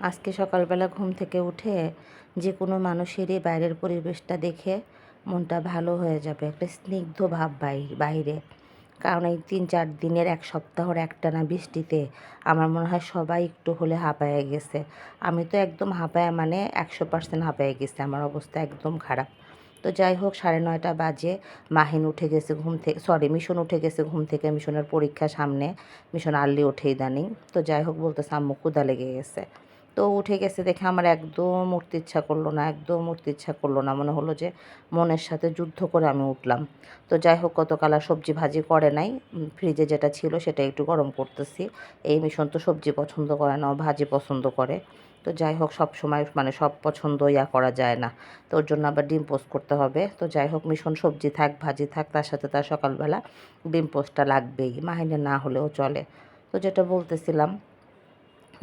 আজকে সকালবেলা ঘুম থেকে উঠে যে কোনো মানুষেরই বাইরের পরিবেশটা দেখে মনটা ভালো হয়ে যাবে, একটা স্নিগ্ধ ভাব বাই- বাইরে। কারণ এই তিন চার দিনের এক সপ্তাহর একটানা বৃষ্টিতে আমার মনে হয় সবাই একটু হলে হাঁপায়ে গেছে। আমি তো একদম হাঁপায়া মানে একশো পার্সেন্ট হাঁপায়ে গেছে, আমার অবস্থা একদম খারাপ। তো যাই হোক, সাড়ে নয়টা বাজে, মাহিন উঠে গেছে ঘুম থেকে সরি মিশন উঠে গেছে ঘুম থেকে মিশনের পরীক্ষা সামনে, মিশন আর্লি ওঠে ইদানিং। তো যাই হোক, বলতেছে আম্মু ক্ষুদা লেগে গেছে। তো উঠে গেছে দেখে আমার একদম উঠতে ইচ্ছা করল না, একদম উঠতে ইচ্ছা করল না। মনে হলো যে মনের সাথে যুদ্ধ করে আমি উঠলাম। তো যাই হোক, গতকাল আর সবজি ভাজি করে নাই। ফ্রিজে যেটা ছিল সেটা একটু গরম করতেছি। এই মিশন তো সবজি পছন্দ করে না ভাজি পছন্দ করে। তো যাই হোক, সব সময় মানে সব পছন্দ ইয়া করা যায় না। তো ওর জন্য আবার ডিম পোস্ট করতে হবে। তো যাই হোক মিশন সবজি থাক, ভাজি থাক, তার সাথে তার সকালবেলা ডিম পোস্টটা লাগবেই। মাহিনে না হলেও চলে। তো যেটা বলতেছিলাম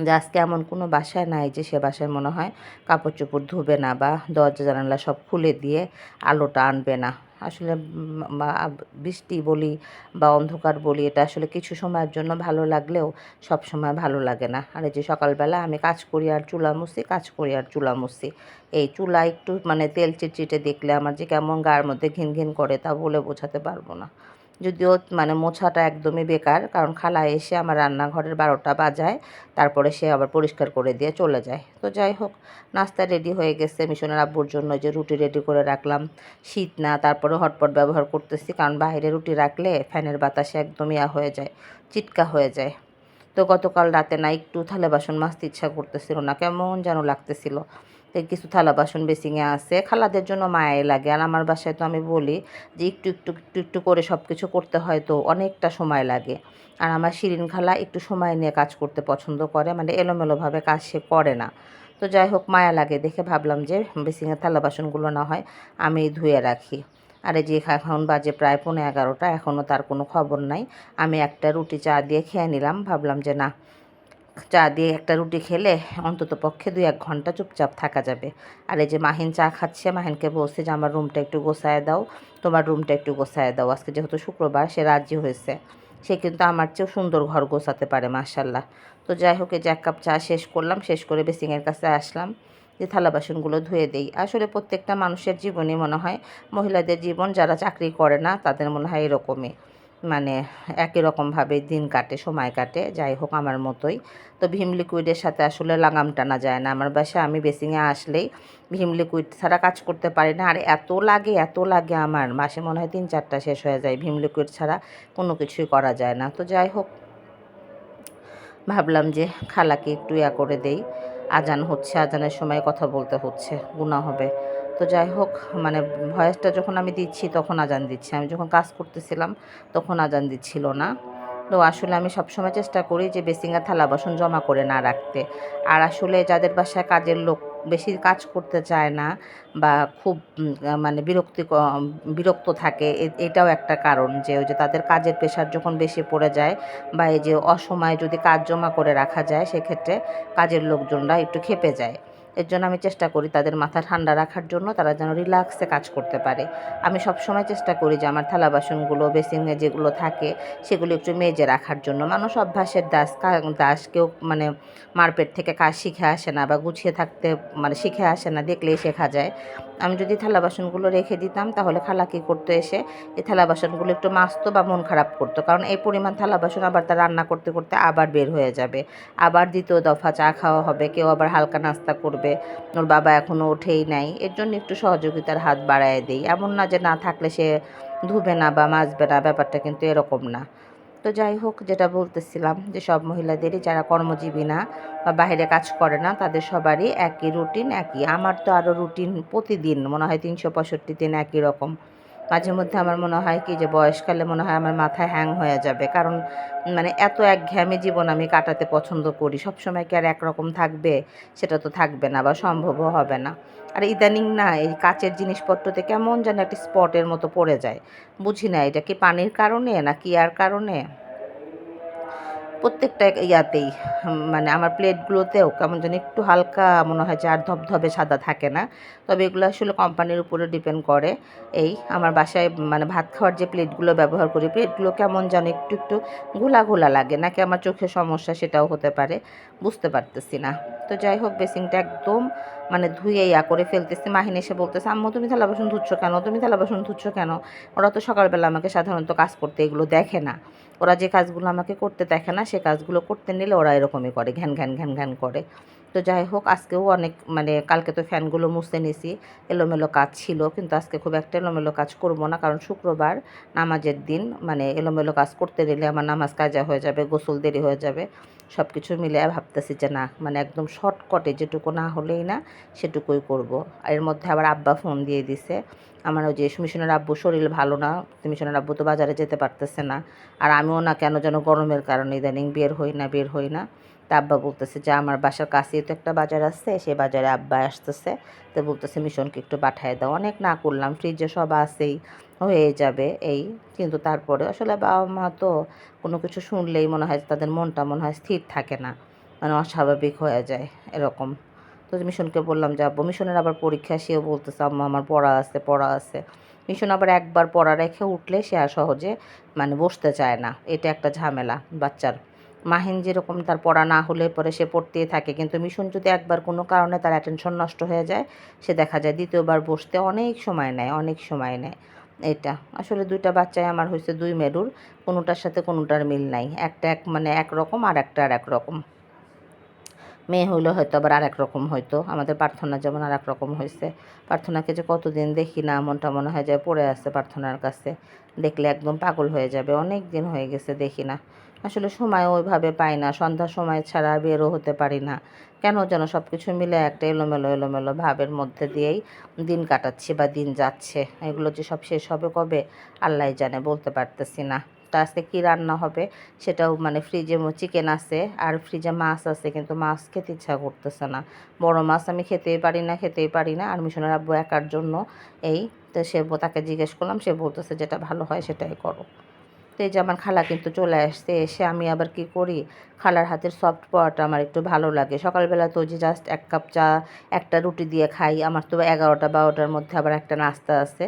যে আজকে এমন কোনো বাসায় নাই যে সে বাসায় মনে হয় কাপড় চোপড় ধুবে না বা দরজা, জানালা সব খুলে দিয়ে আলোটা আনবে না। আসলে বৃষ্টি বলি বা অন্ধকার বলি, এটা আসলে কিছু সময়ের জন্য ভালো লাগলেও সব সময় ভালো লাগে না। আর এই যে সকালবেলা আমি কাজ করি আর চুলা মুছি, কাজ করি আর চুলা মুছি। এই চুলা একটু মানে তেল চিটচিটে দেখলে আমার যে কেমন গায়ের মধ্যে ঘিন ঘিন করে তা বলে বোঝাতে পারব না। যদিও মানে মোছাটা একদমই বেকার, কারণ খালা এসে আমার রান্নাঘরের বারোটা বাজায়, তারপরে সে আবার পরিষ্কার করে দিয়ে চলে যায়। তো যাই হোক, নাস্তা রেডি হয়ে গেছে মিশনের আব্বুর জন্য, যে রুটি রেডি করে রাখলাম। শীত না তারপরে হটপট ব্যবহার করতেছি, কারণ বাইরে রুটি রাখলে ফ্যানের বাতাসে একদম ইয়া হয়ে যায়, চিটকা হয়ে যায়। তো গতকাল রাতে না, একটু থালে বাসন মাজতে ইচ্ছা করতেছিল না, কেমন যেন লাগতেছিল। কিছু থালা বাসন বেসিংয়ে আছে, খালাদের জন্য মায়াই লাগে। আর আমার বাসায় তো আমি বলি যে একটু একটু একটু একটু করে সব কিছু করতে হয় তো অনেকটা সময় লাগে। আর আমার শিরিন খালা একটু সময় নিয়ে কাজ করতে পছন্দ করে মানে এলোমেলোভাবে কাজ সে করে না। তো যাই হোক, মায়া লাগে দেখে ভাবলাম যে বেসিংয়ের থালা বাসনগুলো না হয় আমি ধুয়ে রাখি। আর যে এখন বাজে প্রায় পৌনে এগারোটা এখনও তার কোনো খবর নাই। আমি একটা রুটি চা দিয়ে খেয়ে নিলাম, ভাবলাম যে না চা দিয়ে একটা রুটি খেলে অন্তত পক্ষে দুই এক ঘণ্টা চুপচাপ থাকা যাবে। আর এই যে মাহিন চা খাচ্ছে, মাহিনকে বলছে যে, আমার রুমটা একটু গোছায় দাও, তোমার রুমটা একটু গোছায় দাও। আজকে যেহেতু শুক্রবার, সে রাজি হয়েছে। সে কিন্তু আমার চেয়েও সুন্দর ঘর গোছাতে পারে মার্শাল্লাহ তো যাই হোক, এই যে এক কাপ চা শেষ করলাম, শেষ করে বেসিংয়ের কাছে আসলাম, যে থালা বাসনগুলো ধুয়ে দেই। আসলে প্রত্যেকটা মানুষের জীবনই মনে হয়, মহিলাদের জীবন যারা চাকরি করে না, তাদের মনে হয় এরকমই। মানে একই রকমভাবে দিন কাটে, সময় কাটে, যাই হোক আমার মতোই। তো ভীম লিকুইডের সাথে আসলে লাগাম টানা যায় না। আমার বাসায় আমি বেসিংয়ে আসলেই ভীম লিকুইড ছাড়া কাজ করতে পারি না। আর এত লাগে এত লাগে আমার, মাসে মনে হয় তিন চারটা শেষ হয়ে যায়। ভীম লিকুইড ছাড়া কোনো কিছুই করা যায় না। তো যাই হোক, ভাবলাম যে খালাকে একটু ইয়া করে দেই। আজান হচ্ছে, আজানের সময় কথা বলতে হচ্ছে গুণা হবে। তো যাই হোক মানে ভয়েসটা যখন আমি দিচ্ছি তখন আজান দিচ্ছি। আমি যখন কাজ করতেছিলাম তখন আজান দিচ্ছিল না। তো আসলে আমি সবসময় চেষ্টা করি যে বেসিংয়ের থালা বাসন জমা করে না রাখতে। আর আসলে যাদের বাসায় কাজের লোক বেশি কাজ করতে চায় না বা খুব মানে বিরক্তি বিরক্ত থাকে এটাও একটা কারণ যে ওই যে তাদের কাজের প্রেশার যখন বেশি পড়ে যায় বা এই যে অসময়ে যদি কাজ জমা করে রাখা যায়, সেক্ষেত্রে কাজের লোকজনরা একটু খেপে যায়। এর জন্য আমি চেষ্টা করি তাদের মাথা ঠান্ডা রাখার জন্য তারা যেন রিল্যাক্সে কাজ করতে পারে। আমি সবসময় চেষ্টা করি যে আমার থালা বাসনগুলো বেসিনে যেগুলো থাকে, সেগুলো একটু মেজে রাখার জন্য। মানুষ অভ্যাসের দাস দাস কেউ মানে মারপেট থেকে কাজ শিখে আসে না বা গুছিয়ে থাকতে মানে শিখে আসে না, দেখলেই শেখা যায়। আমি যদি থালা বাসনগুলো রেখে দিতাম, তাহলে খালা কী করতো এসে? এই থালা বাসনগুলো একটু মাজতো বা মন খারাপ করতো। কারণ এই পরিমাণ থালা বাসন আবার তার রান্না করতে করতে আবার বের হয়ে যাবে। আবার দ্বিতীয় দফা চা খাওয়া হবে, কেউ আবার হালকা নাস্তা করবে। ওর বাবা এখনও ওঠেই নাই। এর জন্য একটু সহযোগিতার হাত বাড়ায় দিই। এমন না যে না থাকলে সে ধুবে না বা মাজবে না, ব্যাপারটা কিন্তু এরকম না। তো যাই হোক, যেটা বলতেছিলাম যে সব মহিলাদেরই যারা কর্মজীবী না বা বাইরে কাজ করে না, তাদের সবারই একই রুটিন একই। আমার তো আরও রুটিন প্রতিদিন, মনে হয় তিনশো পঁয়ষট্টি দিন একই রকম। মাঝে মধ্যে আমার মনে হয় কি যে বয়সকালে মনে হয় আমার মাথায় হ্যাং হয়ে যাবে। কারণ মানে এত এক ঘ্যামে জীবন আমি কাটাতে পছন্দ করি। সব সময় কি আর একরকম থাকবে? সেটা তো থাকবে না বা সম্ভবও হবে না। আর ইদানিং না, এই কাচের জিনিসপত্রতে কেমন যেন একটা স্পটের মতো পড়ে যায়। বুঝি না, এটা কি পানির কারণে না কি আর কারণে? প্রত্যেকটা ইয়াতেই মানে আমার প্লেটগুলোতেও কেমন যেন একটু হালকা মনে হয় যে আর ধবধবে সাদা থাকে না। তবে এগুলো আসলে কোম্পানির উপরে ডিপেন্ড করে। এই আমার বাসায় মানে ভাত খাওয়ার যে প্লেটগুলো ব্যবহার করি, প্লেটগুলো কেমন যেন একটু একটু ঘোলা ঘোলা লাগে। নাকি আমার চোখের সমস্যা সেটাও হতে পারে, বুঝতে পারতেছি না। তো যাই হোক বেসিংটা একদম মানে ধুয়ে ইয়া করে ফেলতেছে। মাহিন এসে বলতেছে, আম্মু, তুমি থালা বাসন ধুচ্ছ কেন? তুমি থালা বাসন ধুচ্ছ কেন? ওরা তো সকালবেলা আমাকে সাধারণত কাজ করতে এগুলো দেখে না। ওরা যে কাজগুলো আমাকে করতে দেখে না, সে কাজগুলো করতে নিলে ওরা এরকমই করে, ঘ্যান ঘ্যান ঘ্যান ঘ্যান করে। তো যাই হোক আজকেও অনেক মানে কালকে তো ফ্যানগুলো মুছে নিছি, এলোমেলো কাজ ছিল, কিন্তু আজকে খুব একটা এলোমেলো কাজ করব না, কারণ শুক্রবার নামাজের দিন মানে এলোমেলো কাজ করতে নিলে আমার নামাজ কাজা হয়ে যাবে, গোসল দেরি হয়ে যাবে সব কিছু মিলে ভাবতেছি যে না মানে একদম শর্টকটে যেটুকু না হলেই না, সেটুকুই করব। আর এর মধ্যে আবার আব্বা ফোন দিয়ে দিছে, আমার ওই যে মিশনের আব্বু শরীর ভালো না, মিশনের আব্বু তো বাজারে যেতে পারতেছে না, আর আমিও না কেন যেন গরমের কারণে ইদানিং বের হই না, বের হই না তা আব্বা বলতেছে যে, আমার বাসার কাছেই তো একটা বাজার আছে সেই বাজারে আব্বা আসতেছে। তো বলতেছে, মিশনকে একটু পাঠায় দাও। অনেক না করলাম, ফ্রিজে সব আছেই, হয়ে যাবে এই। কিন্তু তারপরে আসলে বাবা মা তো কোনো কিছু শুনলেই মনে হয় তাদের মনটা মনে হয় স্থির থাকে না মানে অস্বাভাবিক হয়ে যায় এরকম। তো মিশনকে বললাম যে, আব্বু, মিশনের আবার পরীক্ষা? সেও বলতেছে, আম্মা, আমার পড়া আছে পড়া আছে। মিশন আবার একবার পড়া রেখে উঠলে সে আর সহজে মানে বসতে চায় না, এটা একটা ঝামেলা বাচ্চার। মাহিন যেরকম তার পড়া না হলে পরে সে পড়তেই থাকে। কিন্তু মিশন যদি একবার কোনো কারণে তার অ্যাটেনশন নষ্ট হয়ে যায়, সে দেখা যায় দ্বিতীয়বার বসতে অনেক সময় নেয়, অনেক সময় নেয়। এটা আসলে দুইটা বাচ্চাই আমার হয়েছে দুই মেরুর, কোনোটার সাথে কোনোটার মিল নাই। একটা এক মানে একরকম আর একটা আর এক রকম। মেয়ে হইলে হয়তো আবার আর রকম হয়তো, আমাদের প্রার্থনা যেমন আর রকম হয়েছে প্রার্থনাকে যে কতদিন দেখি না, মনটা মনে হয় যে পড়ে আছে প্রার্থনার কাছে। দেখলে একদম পাগল হয়ে যাবে, অনেক দিন হয়ে গেছে দেখি না। আসলে সময় ওইভাবে পাই না, সন্ধ্যার সময় ছাড়া বেরো হতে পারি না। কেন যেন সব কিছু মিলে একটা এলোমেলো এলোমেলো ভাবের মধ্যে দিয়েই দিন কাটাচ্ছি বা দিন যাচ্ছে। এগুলো যে সব শেষ হবে কবে আল্লাহ জানে, বলতে পারতেছি না। তা আজকে কী রান্না হবে? সেটাও মানে ফ্রিজে চিকেন আছে, আর ফ্রিজে মাছ আছে, কিন্তু মাছ খেতে ইচ্ছা করতেছে না। বড় মাছ আমি খেতেই পারি না, খেতেই পারি না। আর মিশনের আব্বু একার জন্য এই, তো সে তাকে জিজ্ঞেস করলাম, সে বলতেছে যেটা ভালো হয় সেটাই করো। তো এই যে আমার খালা কিন্তু চলে আসছে, এসে আমি আবার কি করি? খালার হাতের সফট পাওয়াটা আমার একটু ভালো লাগে। সকালবেলা তো যে জাস্ট এক কাপ চা, একটা রুটি দিয়ে খাই। আমার তো এগারোটা, বারোটার মধ্যে আবার একটা নাস্তা আছে।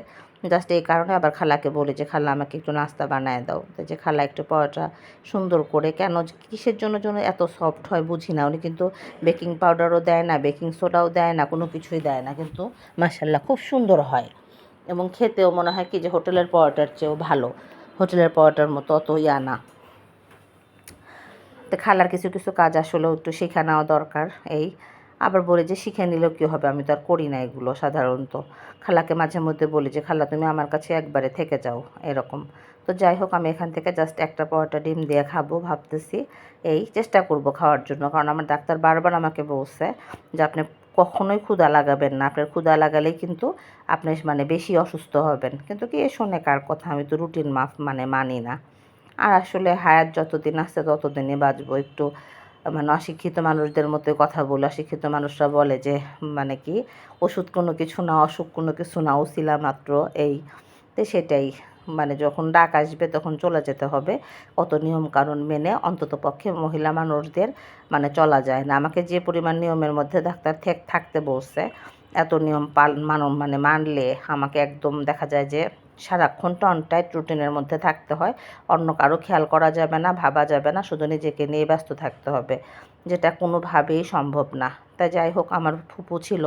জাস্ট এই কারণে আবার খালাকে বলি যে, খালা, আমাকে একটু নাস্তা বানায় দাও। যে খালা একটু পরোটা সুন্দর করে কেন কিসের জন্য জন্য এত সফট হয় বুঝি না। উনি কিন্তু বেকিং পাউডারও দেয় না বেকিং সোডাও দেয় না, কোনো কিছুই দেয় না। কিন্তু মাসাল্লাহ খুব সুন্দর হয়। এবং খেতেও মনে হয় কি যে হোটেলের পরোটার চেয়েও ভালো। হোটেলের পরোটার মতো, অত ইয়া না। তো খালার কিছু কিছু কাজ আসলেও একটু শেখা নেওয়া দরকার এই। আবার বলে যে শিখে নিলেও কী হবে, আমি তো আর করি না এগুলো সাধারণত। খালাকে মাঝে মধ্যে বলি যে, খালা, তুমি আমার কাছে একবারে থেকে যাও, এরকম। তো যাই হোক, আমি এখান থেকে জাস্ট একটা পরোটা ডিম দিয়ে খাব ভাবতেছি। এই চেষ্টা করব খাওয়ার জন্য, কারণ আমার ডাক্তার বারবার আমাকে বলছে যে, আপনি কখনোই ক্ষুধা লাগাবেন না। আপনার ক্ষুধা লাগালেই কিন্তু আপনি মানে বেশি অসুস্থ হবেন। কিন্তু কি শোনে কার কথা? আমি তো রুটিন মাফ মানে মানি না। আর আসলে হায়াত যতদিন আসছে ততদিনই বাঁচবো। একটু মানে অশিক্ষিত মানুষদের মতো কথা বলে। অশিক্ষিত মানুষরা বলে যে মানে কি, ওষুধ কোনো কিছু না, অসুখ কোনো কিছু না, ওসিলা মাত্র, এই, তো সেটাই। মানে যখন ডাক আসবে তখন চলে যেতে হবে। অত নিয়ম কানুন মেনে অন্তত পক্ষে মহিলা মানুষদের মানে চলা যায় না। আমাকে যে পরিমাণ নিয়মের মধ্যে ডাক্তার থাকতে বলছে, এত নিয়ম পাল মানে মানলে আমাকে একদম দেখা যায় যে সারাক্ষণ টন টাইট রুটিনের মধ্যে থাকতে হয়। অন্য কারও খেয়াল করা যাবে না, ভাবা যাবে না, শুধু নিজেকে নিয়ে ব্যস্ত থাকতে হবে। যেটা কোনোভাবেই সম্ভব না। তাই যাই হোক, আমার ফুপু ছিল,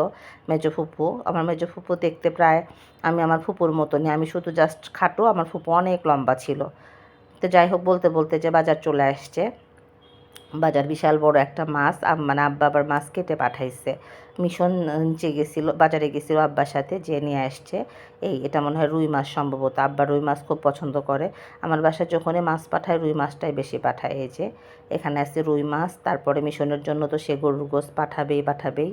মেজো ফুপু। আমার মেজো ফুপু দেখতে প্রায় আমি আমার ফুপুর মতনই। আমি শুধু জাস্ট খাটো, আমার ফুপু অনেক লম্বা ছিল। তো যাই হোক, বলতে বলতে যে বাজার চলে আসছে। বাজার বিশাল বড় একটা মাছ মানে আব্বা আবার মাছ কেটে পাঠাইছে। মিশন নিচে গেছিল, বাজারে গেছিল আব্বার সাথে, যে নিয়ে আসছে। এই এটা মনে হয় রুই মাছ সম্ভবত। আব্বা রুই মাছ খুব পছন্দ করে। আমার বাসায় যখনই মাছ পাঠায়, রুই মাছটাই বেশি পাঠায়। এই যে, এখানে আছে রুই মাছ। তারপরে মিশনের জন্য তো সে গরুর গোস পাঠাবেই পাঠাবেই।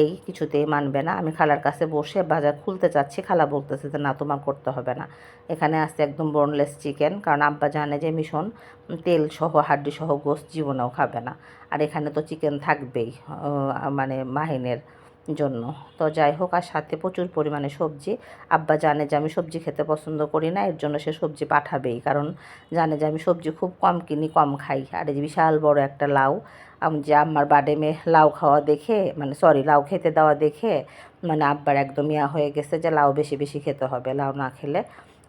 এই কিছুতেই মানবে না। আমি খালার কাছে বসে বাজার খুলতে চাচ্ছি। খালা বলতেছে যে, না, তোমার করতে হবে না। এখানে আছে একদম বোনলেস চিকেন কারণ আব্বা জানে যে, মিশন তেল সহ হাড্ডি সহ গোস জীবনেও খাবে না। আর এখানে তো চিকেন থাকবেই মানে মাহিনের জন্য। তো যাই হোক, আর সাথে প্রচুর পরিমাণে সবজি। আব্বা জানে যে আমি সবজি খেতে পছন্দ করি না, এর জন্য সে সবজি পাঠাবেই। কারণ জানে যে আমি সবজি খুব কম কিনি, কম খাই। আর এই বিশাল বড় একটা লাউ, আমি যে আম্মার বাডেমে লাউ খাওয়া দেখে মানে সরি লাউ খেতে দেওয়া দেখে মানে আব্বার একদম ইয়া হয়ে গেছে যে লাউ বেশি বেশি খেতে হবে। লাউ না খেলে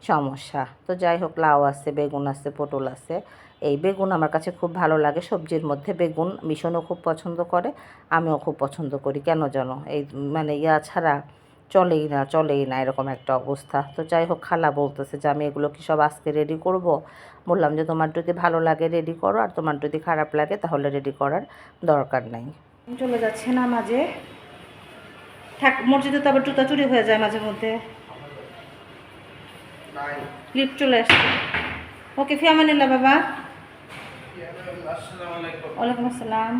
সমস্যা। তো যাই হোক, লাউ আছে, বেগুন আছে, পটল আছে। এই বেগুন আমার কাছে খুব ভালো লাগে। সবজির মধ্যে বেগুন মিশনও খুব পছন্দ করে আমিও খুব পছন্দ করি। কেন জানো? এই মানে ইয়া ছাড়া চলেই না চলেই না এরকম একটা অবস্থা। তো যাই হোক খালা বলতেছে যে আমি এগুলো কি সব আজকে রেডি করব? বললাম যে তোমার যদি ভালো লাগে রেডি করো আর তোমার যদি খারাপ লাগে তাহলে রেডি করার দরকার নাই। চলে যাচ্ছে না মাঝে। থাক মসজিদে তো আবার জুতা চুরি হয়ে যায় মাঝে মধ্যে। লিফট চলে আসছে। ওকে ফিয়ামানিল্লা বাবা। ওয়ালাইকুম আসসালাম।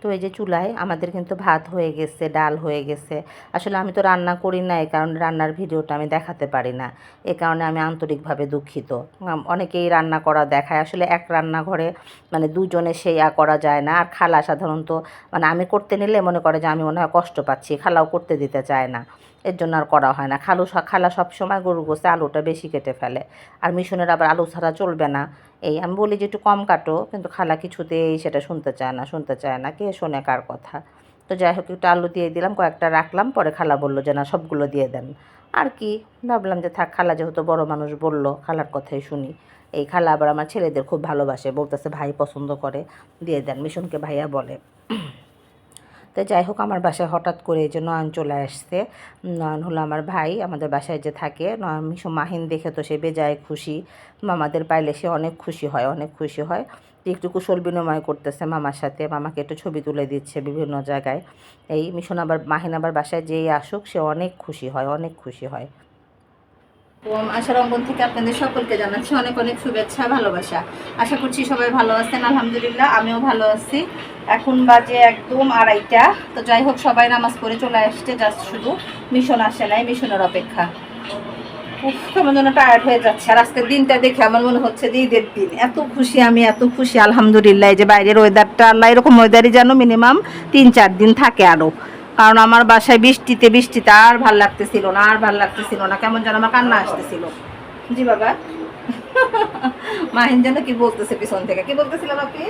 তো এই যে চুলায় আমাদের কিন্তু ভাত হয়ে গেছে ডাল হয়ে গেছে। আসলে আমি তো রান্না করি না এই কারণে রান্নার ভিডিওটা আমি দেখাতে পারি না। এ কারণে আমি আন্তরিকভাবে দুঃখিত। অনেকেই রান্না করা দেখায়। আসলে এক রান্নাঘরে মানে দুজনে সেই আ করা যায় না। আর খালা সাধারণত মানে আমি করতে নিলে মনে করে যে আমি মনে হয় কষ্ট পাচ্ছি খালাও করতে দিতে চায় না। এর জন্য আর করা হয় না। খালু খালা সবসময় গরু গোসে আলুটা বেশি কেটে ফেলে। আর মিশনের আবার আলু ছাড়া চলবে না। এই আমি বলি যে একটু কম কাটো, কিন্তু খালা কিছুতেই সেটা শুনতে চায় না, শুনতে চায় না, কে শোনে কার কথা। তো যাই হোক, একটু আলু দিয়ে দিলাম, কয়েকটা রাখলাম, পরে খালা বলল যে না, সবগুলো দিয়ে দেন। আর কি, ভাবলাম যে থাক, খালা যেহেতু বড় মানুষ বলল, খালার কথাই শুনি। এই খালা আবার আমার ছেলেদের খুব ভালোবাসে, বলতেছে ভাই পছন্দ করে, দিয়ে দেন, মিশনকে ভাইয়া বলে। তো যাই হোক, আমার বাসায় হঠাৎ করে এই যে নয়ন চলে আসছে। নয়ন হলো আমার ভাই, আমাদের বাসায় যে থাকে। নয়ন মিশু মাহিন দেখে তো সে বেজায় খুশি। মামাদের পাইলে সে অনেক খুশি হয়, অনেক খুশি হয়। একটু কুশল বিনিময় করতেছে মামার সাথে। মামাকে একটু ছবি তুলে দিচ্ছে বিভিন্ন জায়গায়। এই মিশন আবার, মাহিন আবার বাসায় যেই আসুক, সে অনেক খুশি হয়, অনেক খুশি হয়। তো আশার অঙ্গন থেকে আপনাদের সকলকে জানাচ্ছি অনেক অনেক শুভেচ্ছা, ভালোবাসা। আশা করছি সবাই ভালো আছেন, আলহামদুলিল্লাহ, আমিও ভালো আছি। এখন বাজে একদম আড়াইটা, তো যাই হোক, সবাই নামাজ পড়ে চলে আসছে জাস্ট শুধু মিশন আসে নাই, মিশনের অপেক্ষা। যেন টায়ার্ড হয়ে যাচ্ছে। আর আজকের দিনটা দেখে আমার মনে হচ্ছে যে ঈদের দিন। এত খুশি আমি, এত খুশি, আলহামদুলিল্লাহ যে বাইরের ওয়েদারটা আল্লাহ এরকম ওয়েদারই যেন মিনিমাম তিন চার দিন থাকে আরও কারণ আমার বাসায় বৃষ্টিতে বৃষ্টিতে আর ভালো লাগতেছিল না আর ভালো লাগতেছিল না। কেমন যেন আমার কান্না আসতেছিল। জি বাবা। মাহিন যেন কি বলতেছে পিছন থেকে? কি বলতেছিল বাপি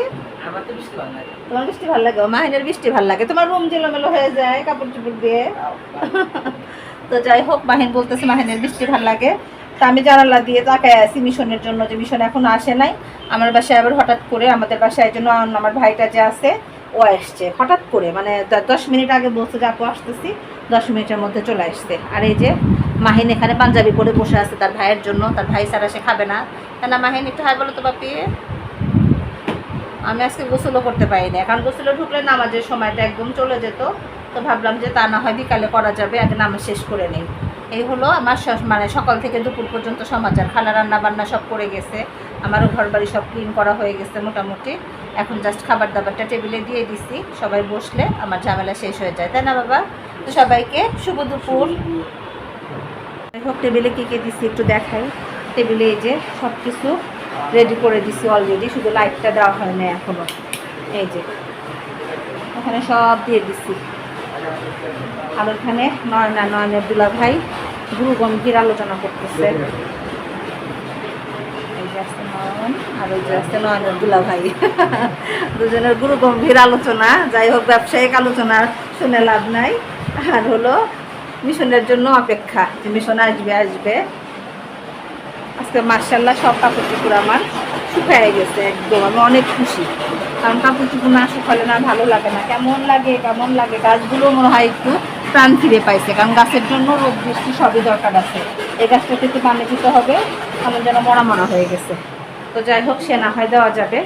আমার তো বেশি ভালো লাগে। তোমার বৃষ্টি ভালো লাগে? মাহিনের বৃষ্টি ভালো লাগে। তোমার রুম জেলোমেলো হয়ে যায় কাপড় চোপড় দিয়ে। তো যাই হোক মাহিন বলতেছে মাহিনের বৃষ্টি ভালো লাগে। তা আমি জানালা দিয়ে তাকায় আছি মিশনের জন্য যে মিশন এখন আসে নাই। আমার বাসায় আবার হঠাৎ করে আমাদের বাসায় জন্য আমার ভাইটা যে আছে ও আসছে। হঠাৎ করে মানে দশ মিনিট আগে বলছে যে আপু আসতেছি, দশ মিনিটের মধ্যে চলে আসছে। আর এই যে মাহিন এখানে পাঞ্জাবি পরে বসে আছে তার ভাইয়ের জন্য, তার ভাই ছাড়া সে খাবে না। তা না, মাহিন একটু হাই বলো তো বাপি। আমি আজকে গোসলও করতে পারিনি। কারণ গোসলে ঢুকলে নামাজের সময়টা একদম চলে যেত। তো ভাবলাম যে তা না হয় বিকালে করা যাবে, আগে নামাজ শেষ করে নেই। এই হলো আমার মানে সকাল থেকে দুপুর পর্যন্ত সমাচার। খালা রান্না বান্না সব করে গেছে। আমারও ঘর বাড়ি সব ক্লিন করা হয়ে গেছে মোটামুটি। এখন জাস্ট খাবার দাবারটা টেবিলে দিয়ে দিছি। সবাই বসলে আমার ঝামেলা শেষ হয়ে যায়। তাই না বাবা? তো সবাইকে শুভ দুপুর। হোক টেবিলে কী কী দিছি একটু দেখাই। টেবিলে এই যে সব কিছু রেডি করে দিছি অলরেডি শুধু লাইটটা দেওয়া হয় না এখনও এই যে ওখানে সব দিয়ে দিছি। আর ওখানে নয়না নয়নের দুলা ভাই গুরু গম্ভীর আলোচনা করতেছে এই যে আছে নয়ন দুজনের গুরু গম্ভীর আলোচনা, যাই হোক ব্যবসায়িক আলোচনা, শুনে লাভ নাই। আর হলো, মিশনের জন্য অপেক্ষা, যে মিশন আসবে আসবে। আজকে মার্শাল্লাহ সব কাপড় আমার শুকায় গেছে একদম, আমি অনেক খুশি। কারণ কাপড় চুপুর না শুকালে না ভালো লাগে না। কেমন লাগে কেমন লাগে, গাছগুলো মনে হয় একটু প্রাণ ফিরে পাইছে। কারণ গাছের জন্য রোদ, বৃষ্টি সবই দরকার আছে। এই গাছটাতে একটু পানি দিতে হবে কেমন যেন মরা মরা হয়ে গেছে। তো যাই হোক, সে না হয় দেওয়া যাবে।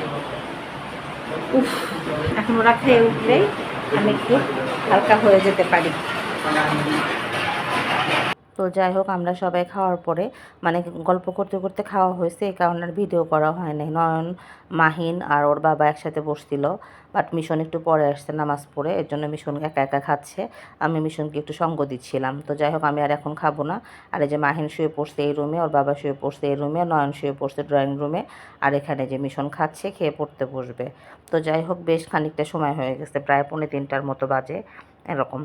উফ, এখন ওরা খেয়ে উঠলেই আমি একটু হালকা হয়ে যেতে পারি। তো যাই হোক, আমরা সবাই খাওয়ার পরে মানে গল্প করতে করতে খাওয়া হয়েছে, এই কারণে আর ভিডিও করা হয় নাই। নয়ন, মাহিন আর ওর বাবা একসাথে বসছিল বাট মিশন একটু পরে আসছে নামাজ পড়ে, এর জন্য মিশন একা একা খাচ্ছে। আমি মিশনকে একটু সঙ্গ দিচ্ছিলাম। তো যাই হোক, আমি আর এখন খাব না। আর এই যে মাহিন শুয়ে পড়ছে এই রুমে ওর বাবা শুয়ে পড়ছে এই রুমে নয়ন শুয়ে পড়ছে ড্রয়িং রুমে আর এখানে যে মিশন খাচ্ছে, খেয়ে পড়তে বসবে। তো যাই হোক, বেশ খানিকটা সময় হয়ে গেছে, প্রায় পৌনে তিনটার মতো বাজে, এরকম।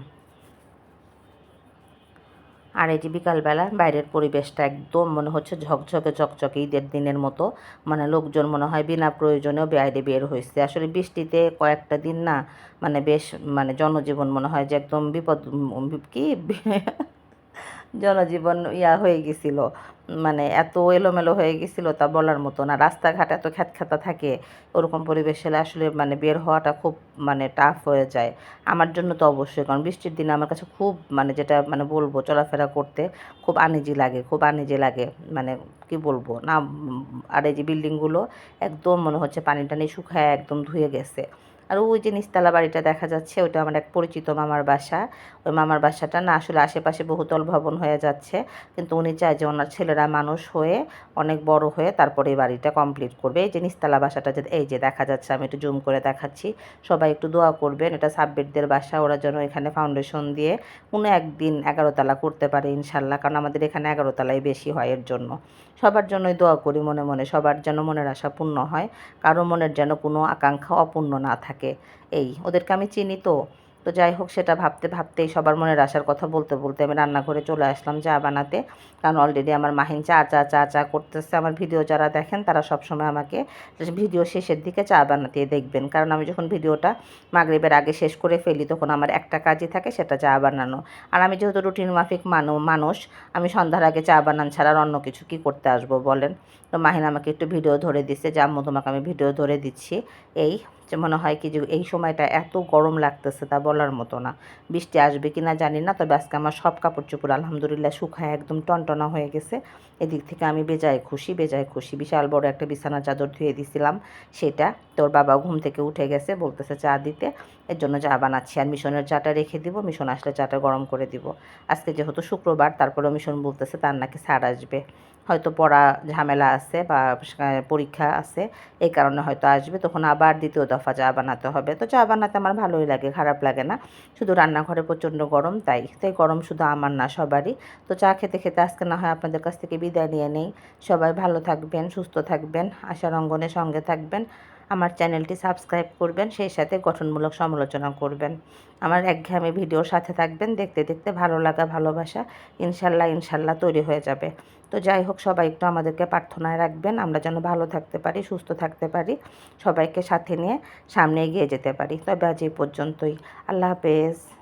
আর এই যে বিকালবেলা বাইরের পরিবেশটা একদম মনে হচ্ছে ঝকঝকে ঝকঝকে ঈদের দিনের মতো। মানে লোকজন মনে হয় বিনা প্রয়োজনেও বাইরে বের হয়েছে। আসলে বৃষ্টিতে কয়েকটা দিন না মানে বেশ মানে জনজীবন মনে হয় যে একদম বিপদ কি? জনজীবন ইয়া হয়ে গেছিল। মানে এত এলোমেলো হয়ে গেছিল তা বলার মতো না। রাস্তাঘাট এত খ্যাতখ্যাতা থাকে, ওরকম পরিবেশ হলে আসলে মানে বের হওয়াটা খুব মানে টাফ হয়ে যায়। আমার জন্য তো অবশ্যই, কারণ বৃষ্টির দিনে আমার কাছে খুব মানে যেটা মানে বলব, চলাফেরা করতে খুব আনিজি লাগে, খুব আনিজি লাগে। মানে কি বলব, না আর এই যে বিল্ডিংগুলো একদম মনে হচ্ছে পানি টানি শুকায়, একদম ধুয়ে গেছে। আর ওই যে নিস্তালা বাড়িটা দেখা যাচ্ছে, ওটা আমার এক পরিচিত মামার বাসা। ওই মামার বাসাটা না, আসলে আশেপাশে বহুতল ভবন হয়ে যাচ্ছে, কিন্তু উনি চায় যে ওনার ছেলেরা মানুষ হয়ে, অনেক বড় হয়ে তারপরে এই বাড়িটা কমপ্লিট করবে। এই যে নিস্তালা বাসাটা যে, এই যে দেখা যাচ্ছে, আমি একটু জুম করে দেখাচ্ছি। সবাই একটু দোয়া করবেন, এটা সাব্বিরদের বাসা, ওরা যেন এখানে ফাউন্ডেশন দিয়ে কোনো একদিন এগারোতলা করতে পারে ইনশাল্লাহ, কারণ আমাদের এখানে এগারোতলাই বেশি হয় এর জন্য। সবার জন্যই দোয়া করি মনে মনে, সবার যেন মনের আশা পূর্ণ হয়, কারও মনের যেন কোনো আকাঙ্ক্ষা অপূর্ণ না থাকে। এই, ওদেরকে আমি চিনি তো। তো যাই হোক, সেটা ভাবতে ভাবতেই সবার মনের আসার কথা বলতে বলতে আমি রান্নাঘরে চলে আসলাম চা বানাতে। কারণ অলরেডি আমার মাহিন চা চা চা চা করতেছে। আমার ভিডিও যারা দেখেন, তারা সবসময় আমাকে ভিডিও শেষের দিকে চা বানাতে দেখবেন। কারণ আমি যখন ভিডিওটা মাগরিবের আগে শেষ করে ফেলি, তখন আমার একটা কাজই থাকে, সেটা চা বানানো। আর আমি যেহেতু রুটিন মাফিক মানু মানুষ, আমি সন্ধ্যার আগে চা বানান ছাড়া অন্য কিছু কি করতে আসব বলেন? তো মাহিন আমাকে একটু ভিডিও ধরে দিচ্ছে। যে, আম্মু তোমাকে আমি ভিডিও ধরে দিচ্ছি। এই মনে হয় কি যে এই সময়টা এত গরম লাগতেছে তা বলার মতো না। বৃষ্টি আসবে কি না জানি না, তবে আজকে আমার সব কাপড় চোপড় আলহামদুলিল্লাহ শুকায় একদম টনটনা হয়ে গেছে। এদিক থেকে আমি বেজায় খুশি বেজায় খুশি। বিশাল বড় একটা বিছানার চাদর ধুয়ে দিছিলাম সেটা। তোর বাবা ঘুম থেকে উঠে গেছে, বলতেছে চা দিতে। এর জন্য চা বানাচ্ছি আর মিশনের চাটা রেখে দিব, মিশন আসলে চাটা গরম করে দিব। আজকে যেহেতু শুক্রবার তারপরে মিশন বলতেছে তার নাকি ছাড় আসবে। হয়তো পড়া ঝামেলা আছে বা পরীক্ষা আছে, এই কারণে হয়তো আসবে। তখন আবার দ্বিতীয় দফা চা বানাতে হবে। তো চা বানাতে আমার ভালোই লাগে, খারাপ লাগে না। শুধু রান্নাঘরে প্রচণ্ড গরম, তাই। তাই গরম শুধু আমার না, সবারই। তো চা খেতে খেতে আজকে না হয় আপনাদের কাছ থেকে বিদায় নিয়ে নেই। সবাই ভালো থাকবেন, সুস্থ থাকবেন আশার অঙ্গনের সঙ্গে থাকবেন। আমার চ্যানেলটি সাবস্ক্রাইব করবেন, সেই সাথে গঠনমূলক সমালোচনা করবেন। আমার একঘেয়েমি ভিডিওর সাথে থাকবেন। দেখতে দেখতে ভালো লাগা, ভালোবাসা ইনশাল্লাহ ইনশাল্লাহ তৈরি হয়ে যাবে। তো যাই হোক, সবাই একটু আমাদেরকে প্রার্থনায় রাখবেন। আমরা যেন ভালো থাকতে পারি, সুস্থ থাকতে পারি, সবাইকে সাথে নিয়ে সামনে এগিয়ে যেতে পারি। তবে আজ এই পর্যন্তই। আল্লাহ হাফেজ।